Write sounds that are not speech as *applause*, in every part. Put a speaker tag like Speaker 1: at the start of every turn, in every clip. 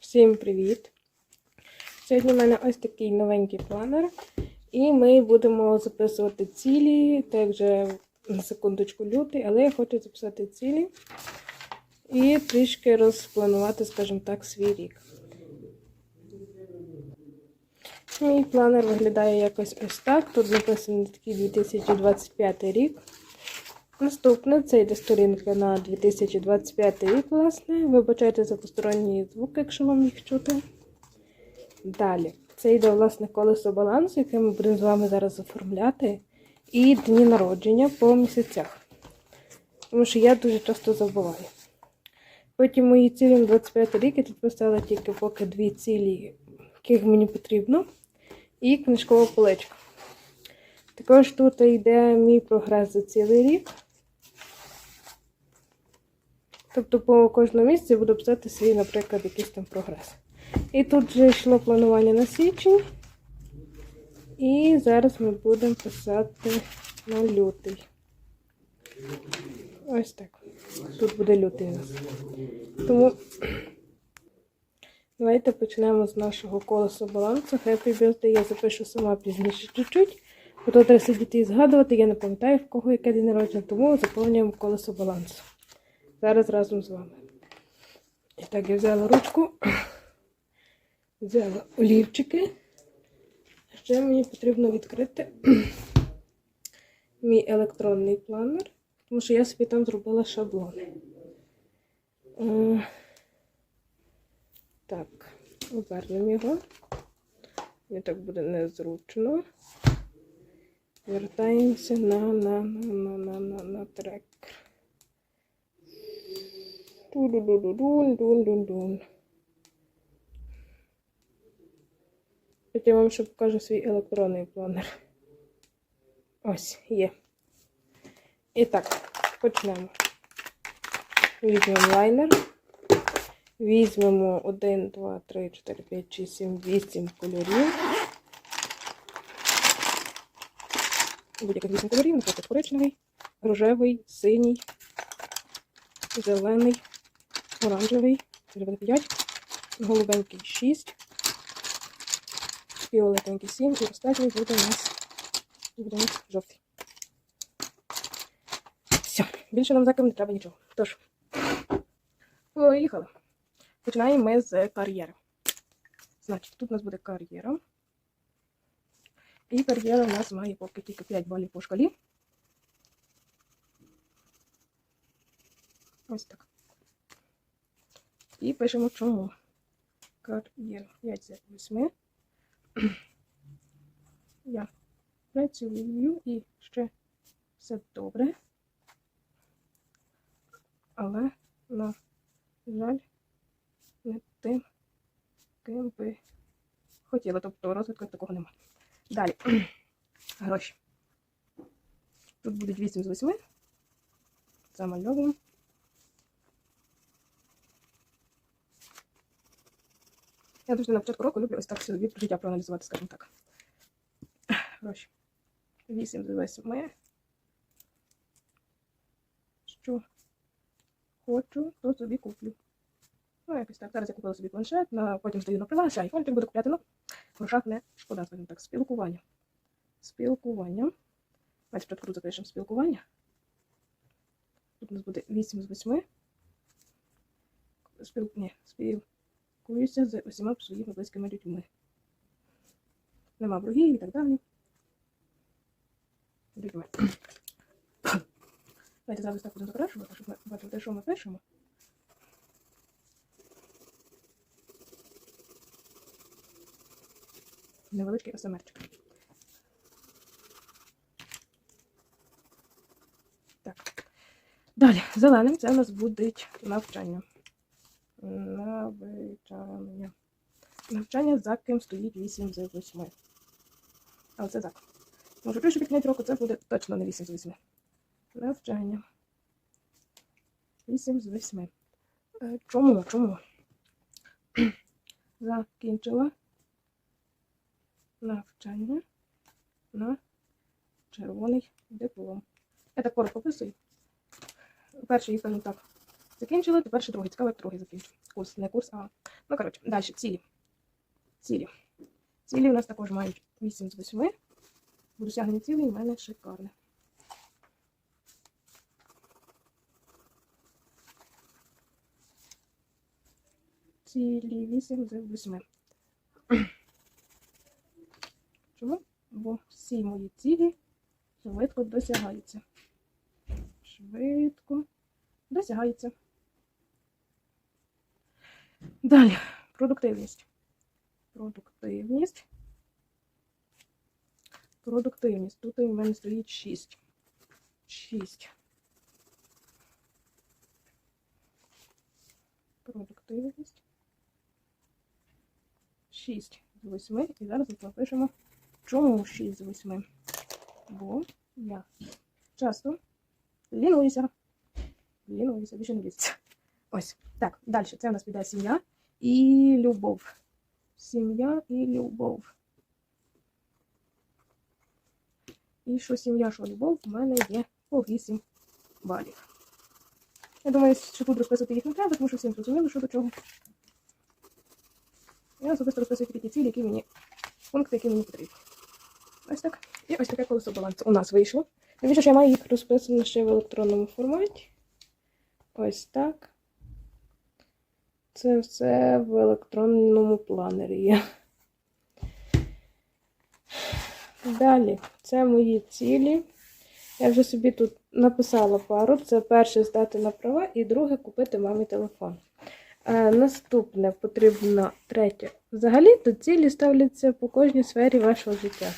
Speaker 1: Всім привіт! Сьогодні в мене ось такий новенький планер, і ми будемо записувати цілі, так вже на секундочку лютий, але я хочу записати цілі і трішки розпланувати, скажімо так, свій рік. Мій планер виглядає якось ось так. Тут написано такий 2025 рік. Наступне це йде сторінка на 2025 рік, власне. Вибачайте за посторонні звуки, якщо вам їх чути. Далі. Це йде, власне, колесо балансу, яке ми будемо з вами зараз оформляти. І дні народження по місяцях. Тому що я дуже часто забуваю. Потім мої цілі на 25 рік я тут писала тільки поки дві цілі, яких мені потрібно. І книжкова поличка. Також тут йде мій прогрес за цілий рік. Тобто по кожному місці буду писати свій, наприклад, якийсь там прогрес. І тут вже йшло планування на січень. І зараз ми будемо писати на лютий. Ось так. Тут буде лютий у нас. Тому *clears throat* давайте почнемо з нашого колесу балансу. Happy Birthday я запишу сама пізніше чуть-чуть. Бо треба сидіти і згадувати, я не пам'ятаю, в кого яке день народження, тому заповнюємо колесо балансу. Зараз разом з вами. І так, я взяла ручку, взяла олівчики. Ще мені потрібно відкрити мій електронний планер, тому що я собі там зробила шаблони. Е, Так, обернемо його. Мені так буде незручно. Вертаємося на, на, на, на, на, на, на трекер. Ту-ду-ду-ду-дун-дун-дун-дун. Потім вам ще покажу свій електронний планер. Ось, є. І так, почнемо. Візьмемо лайнер. Візьмемо 1, 2, 3, 4, 5, 6, 7, 8 кольорів. Будь-яких 8 кольорів, наприклад, коричневий, рожевий, синій, зелений, оранжевий, це 5, голубенький 6, фіолетовенький 7 і останній буде у нас, буде у нас жовтий. Все, більше нам закрив не треба нічого. Тож, поїхали. Починаємо ми з кар'єри. Значить, тут у нас буде кар'єра. І кар'єра у нас має поки тільки 5 балів по шкалі. Ось так. І пишемо чому. Кар'єра 5 з 8. Я працюю і ще все добре. Але, на жаль, не тим, ким би хотіла. Тобто розвитку такого немає. Далі. Гроші. Тут будуть 8 з 8. Замальовуємо. Я завжди на початку року люблю ось так собі життя проаналізувати, скажімо так. Гроші. 8 з 8. Що хочу, то собі куплю. Ну, якось так. Зараз я купила собі планшет, на, потім здаю на права, ще айфон буду купляти. Ну, в грошах не шкода, скажімо так. Спілкування. Спілкування. Давайте спочатку запишемо спілкування. Тут у нас буде 8 з 8. Спіл... Ні, спілкуюся з усіма своїми близькими людьми. Нема ворогів і так далі. Давайте зараз так будемо закрашувати, щоб ми бачили що ми пишемо. Невеличкий осемерчик. Так. Далі, зеленим це у нас буде навчання. Навчання. Навчання за ким стоїть 8 з 8. Але це так. Може, пишу під кінець року це буде точно не 8 з 8. Навчання. 8 з 8. Е, Чому? Чому? *clears throat* Закінчила навчання на червоний диплом. Я так коротко описую. Перший, скажімо так, Закінчила, тепер ще другий. Цікаво, як другий закінчу. Курс, не курс, а. Ну, коротше, далі, цілі. Цілі. Цілі у нас також мають 8 з 8. Буду досягнені цілі, в мене шикарне. Цілі 8 з 8. Чому? Бо всі мої цілі швидко досягаються. Швидко досягаються. Далі. Продуктивність. Продуктивність. Продуктивність. Тут у мене стоїть 6. 6. Продуктивність. 6 з 8. І зараз ми напишемо, чому 6 з 8. Бо я часто лінуюся. Лінуюся, більше не лізеться. Ось. Так, далі. Це у нас піде сім'я і любов. Сім'я і любов. І що сім'я, що любов, в мене є по 8 балів. Я думаю, що тут розписувати їх не треба, тому що всім зрозуміло, що до чого. Я особисто розписую тільки ті цілі, які мені, пункти, які мені потрібні. Ось так. І ось таке колесо балансу у нас вийшло. Більше, що я маю їх розписано ще в електронному форматі. Ось так. Це все в електронному планері є. Далі, це мої цілі. Я вже собі тут написала пару. Це перше здати на права і друге купити мамі телефон. Е, наступне потрібно третє. Взагалі тут цілі ставляться по кожній сфері вашого життя.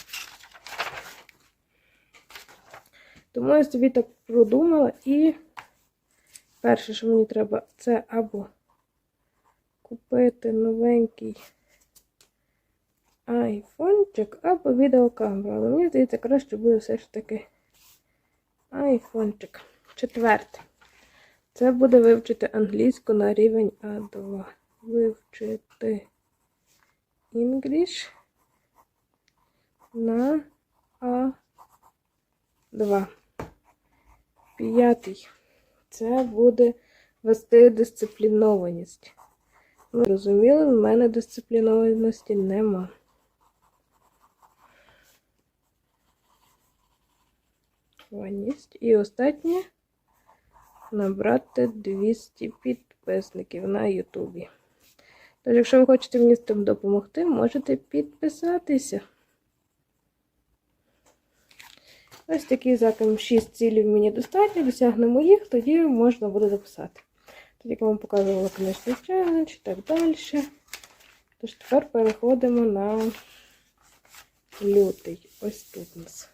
Speaker 1: Тому я собі так продумала і перше, що мені треба, це або купити новенький айфончик або відеокамеру. Але мені здається, краще буде все ж таки айфончик. Четверте. Це буде вивчити англійську на рівень А2. Вивчити English на А2. П'ятий. Це буде вести дисциплінованість. Ви розуміли, в мене дисциплінованості нема. Ваність. І останнє набрати 200 підписників на Ютубі. Тож, якщо ви хочете мені з цим допомогти, можете підписатися. Ось такий закон 6 цілів мені достатньо, досягнемо їх, тоді можна буде записати. Тоді я вам показувала книжний челендж і так далі. Тож тепер переходимо на лютий. Ось тут у нас.